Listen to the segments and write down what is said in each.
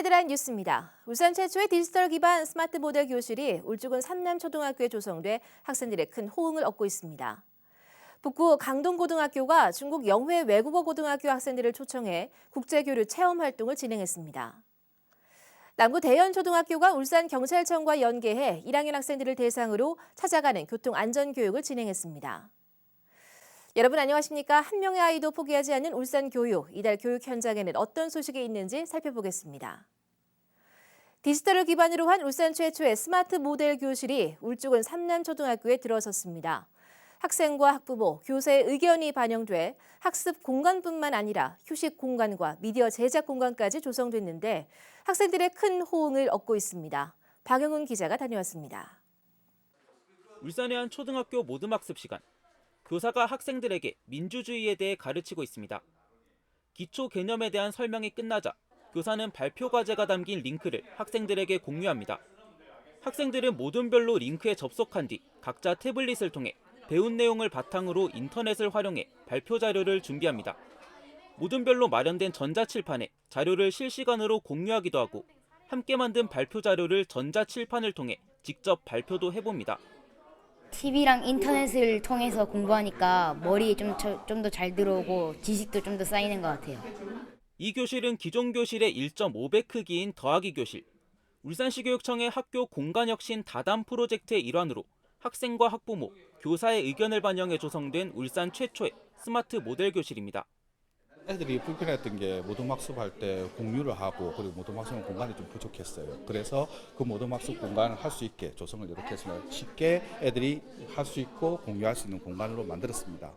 간단한 뉴스입니다. 울산 최초의 디지털 기반 스마트 모델 교실이 울주군 삼남초등학교에 조성돼 학생들의 큰 호응을 얻고 있습니다. 북구 강동고등학교가 중국 영회 외국어 고등학교 학생들을 초청해 국제교류 체험 활동을 진행했습니다. 남구 대연초등학교가 울산 경찰청과 연계해 1학년 학생들을 대상으로 찾아가는 교통 안전 교육을 진행했습니다. 여러분 안녕하십니까? 한 명의 아이도 포기하지 않는 울산 교육. 이달 교육 현장에는 어떤 소식이 있는지 살펴보겠습니다. 디지털을 기반으로 한 울산 최초의 스마트 모델 교실이 울주군 삼남초등학교에 들어섰습니다. 학생과 학부모, 교사의 의견이 반영돼 학습 공간뿐만 아니라 휴식 공간과 미디어 제작 공간까지 조성됐는데 학생들의 큰 호응을 얻고 있습니다. 박영훈 기자가 다녀왔습니다. 울산의 한 초등학교 모둠학습 시간. 교사가 학생들에게 민주주의에 대해 가르치고 있습니다. 기초 개념에 대한 설명이 끝나자 교사는 발표 과제가 담긴 링크를 학생들에게 공유합니다. 학생들은 모둠별로 링크에 접속한 뒤 각자 태블릿을 통해 배운 내용을 바탕으로 인터넷을 활용해 발표 자료를 준비합니다. 모둠별로 마련된 전자칠판에 자료를 실시간으로 공유하기도 하고 함께 만든 발표 자료를 전자칠판을 통해 직접 발표도 해봅니다. TV랑 인터넷을 통해서 공부하니까 머리에 좀좀 더 잘 들어오고 지식도 좀 더 쌓이는 것 같아요. 이 교실은 기존 교실의 1.5배 크기인 더하기 교실. 울산시 교육청의 학교 공간 혁신 다담 프로젝트의 일환으로 학생과 학부모, 교사의 의견을 반영해 조성된 울산 최초의 스마트 모델 교실입니다. 애들이 불편했던 게 모둠학습 할 때 공유를 하고 그리고 모둠학습 공간이 좀 부족했어요. 그래서 그 모둠학습 공간을 할 수 있게 조성을 이렇게 해서 쉽게 애들이 할 수 있고 공유할 수 있는 공간으로 만들었습니다.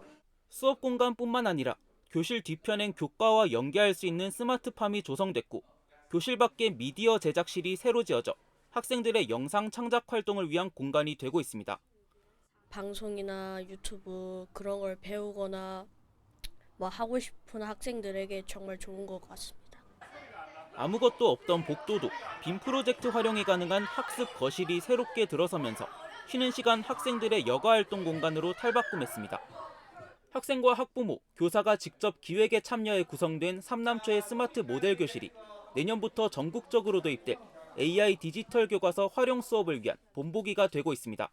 수업 공간뿐만 아니라 교실 뒤편엔 교과와 연계할 수 있는 스마트팜이 조성됐고 교실 밖에 미디어 제작실이 새로 지어져 학생들의 영상 창작 활동을 위한 공간이 되고 있습니다. 방송이나 유튜브 그런 걸 배우거나 뭐 하고 싶은 학생들에게 정말 좋은 것 같습니다. 아무것도 없던 복도도 빔 프로젝트 활용이 가능한 학습 거실이 새롭게 들어서면서 쉬는 시간 학생들의 여가 활동 공간으로 탈바꿈했습니다. 학생과 학부모, 교사가 직접 기획에 참여해 구성된 삼남초의 스마트 모델 교실이 내년부터 전국적으로 도입될 AI 디지털 교과서 활용 수업을 위한 본보기가 되고 있습니다.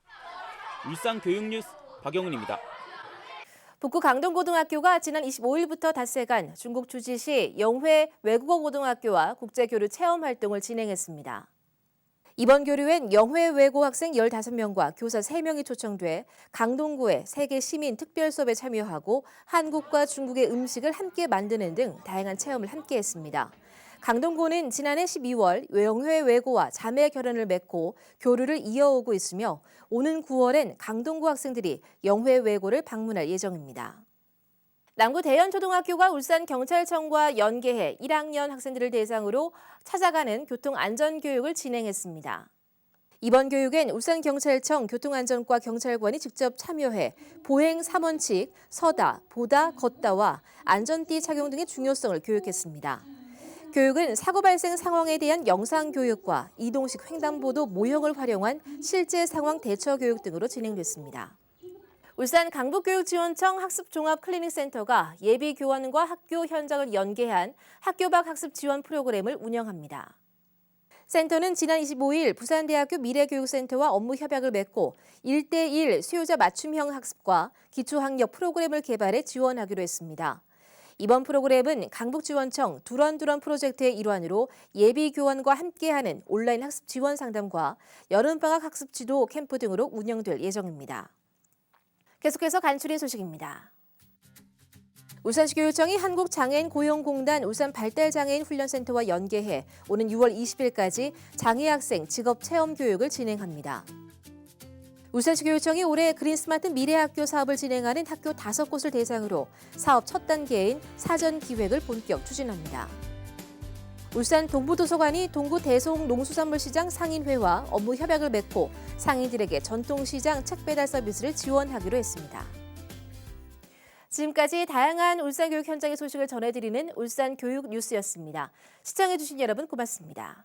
울산 교육뉴스 박영훈입니다. 북구 강동고등학교가 지난 25일부터 닷새간 중국 주지시 영회 외국어 고등학교와 국제교류 체험 활동을 진행했습니다. 이번 교류엔 영회 외고 학생 15명과 교사 3명이 초청돼 강동구의 세계 시민 특별 수업에 참여하고 한국과 중국의 음식을 함께 만드는 등 다양한 체험을 함께 했습니다. 강동구는 지난해 12월 영회 외고와 자매 결연을 맺고 교류를 이어오고 있으며 오는 9월엔 강동구 학생들이 영회 외고를 방문할 예정입니다. 남구 대연초등학교가 울산 경찰청과 연계해 1학년 학생들을 대상으로 찾아가는 교통 안전 교육을 진행했습니다. 이번 교육엔 울산경찰청 교통안전과 경찰관이 직접 참여해 보행 3원칙, 서다, 보다, 걷다와 안전띠 착용 등의 중요성을 교육했습니다. 교육은 사고 발생 상황에 대한 영상 교육과 이동식 횡단보도 모형을 활용한 실제 상황 대처 교육 등으로 진행됐습니다. 울산 강북교육지원청 학습종합클리닉센터가 예비 교원과 학교 현장을 연계한 학교 밖 학습 지원 프로그램을 운영합니다. 센터는 지난 25일 부산대학교 미래교육센터와 업무 협약을 맺고 1대1 수요자 맞춤형 학습과 기초학력 프로그램을 개발해 지원하기로 했습니다. 이번 프로그램은 강북지원청 두런두런 프로젝트의 일환으로 예비 교원과 함께하는 온라인 학습 지원 상담과 여름방학 학습 지도 캠프 등으로 운영될 예정입니다. 계속해서 간추린 소식입니다. 울산시 교육청이 한국장애인 고용공단 울산 발달장애인 훈련센터와 연계해 오는 6월 20일까지 장애학생 직업 체험 교육을 진행합니다. 울산시 교육청이 올해 그린스마트 미래학교 사업을 진행하는 학교 다섯 곳을 대상으로 사업 첫 단계인 사전 기획을 본격 추진합니다. 울산 동부도서관이 동구 대송 농수산물시장 상인회와 업무 협약을 맺고 상인들에게 전통시장 책 배달 서비스를 지원하기로 했습니다. 지금까지 다양한 울산 교육 현장의 소식을 전해드리는 울산 교육 뉴스였습니다. 시청해주신 여러분 고맙습니다.